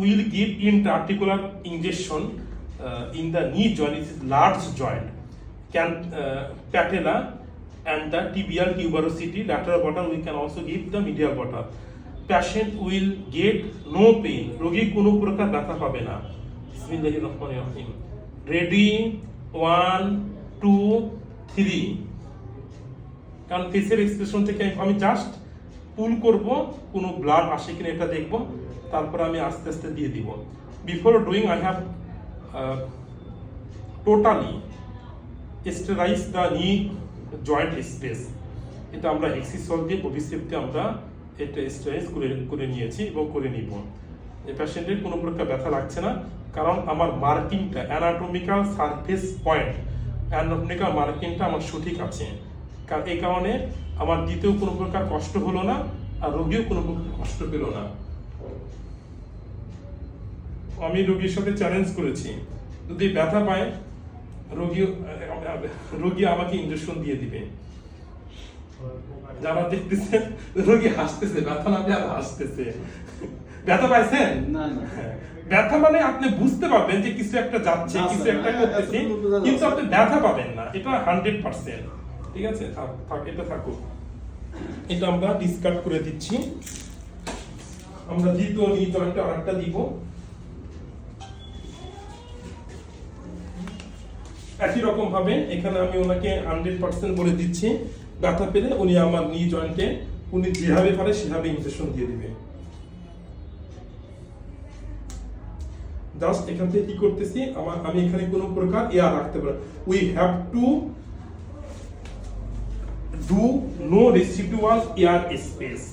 Will give in particular injection in the knee joint is large joint, can patella and the tibial tuberosity lateral border we can also give the medial border patient will get no pain রোগী কোনো প্রকার ব্যথা পাবে না। Ready, one, two, three. কারণ ফেসের expression থেকে আমি জাস্ট পুল করব, কোনো ব্লাড আসে কিনা এটা দেখব, তারপর আমি আস্তে আস্তে দিয়ে দিব। Before doing I have totally sterilise the knee joint space এটা আমরা এক্সিসল দিয়ে ভবিষ্যতে আমরা এটা স্টেরাইজ করে করে নিয়েছি এবং করে নিব। এই পেশেন্টের কোনো প্রকার ব্যথা লাগছে না, কারণ আমার মার্কিংটা অ্যানাটমিক্যাল সারফেস পয়েন্ট অ্যানাটমিক্যাল মার্কিংটা আমার সঠিক আছে। কারণ এই কারণে আমার দিতেও কোনো প্রকার কষ্ট হলো না আর রোগীও কোনো প্রকার কষ্ট পেল না। আমি রোগীর সাথে চ্যালেঞ্জ করেছি যদি ব্যথা পায় রোগী রোগী আমাকে ইঞ্জেকশন দিয়ে দিবে। যারা দেখতেছেন রোগী হাসতেছে ব্যথা না আর হাসতেছে। ব্যথা পাইছেন? না, না। ব্যথা মানে আপনি বুঝতে পারবেন যে কিছু একটা যাচ্ছে কিছু একটা করতেছে কিন্তু আপনি ব্যথা পাবেন না এটা হান্ড্রেড পার্সেন্ট ঠিক আছে? থাক থাক, এটা থাকুক। এটা আমরা ডিসকার্ড করে দিচ্ছি। আমরা দ্বিতীয় নি জয়েন্টে আরেকটা দিব। একই রকম ভাবে এখানে আমি ওনাকে হান্ড্রেড পার্সেন্ট বলে দিচ্ছি। ব্যথা পেলে উনি আমার নি জয়েন্টে উনি যেভাবে পারে সেভাবে ইনজেকশন দিয়ে দিবে। জাস্ট এখান থেকে কি করতেছি? আমার আমি এখানে কোনো প্রকার এয়ার রাখতে পারি we have to do no residual air space.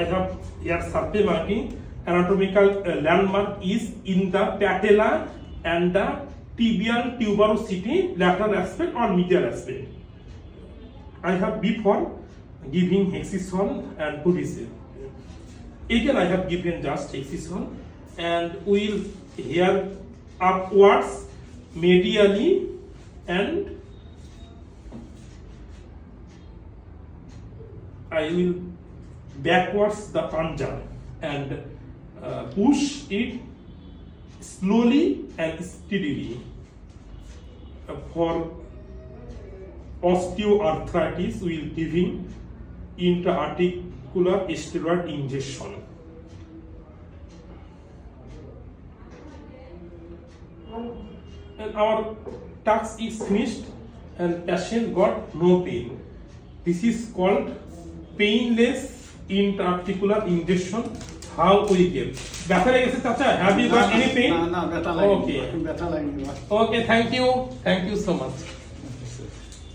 I have here survey marking. Anatomical uh, landmark is in the patella and the tibial tuberosity lateral aspect or medial aspect. I have before giving hexison and pudicil. Again, I have given just hexison and will here upwards medially and I will backwards the panja and uh, push it slowly and steadily Uh, for osteoarthritis will giving intra-articular steroid injection and our task is finished and patient got no pain this is called painless intra-articular injection. How we give? ব্যথা লেগেছে চাচা? Have you got any pain না না ব্যথা লাগেনি okay ব্যথা লাগেনি okay thank you thank you so much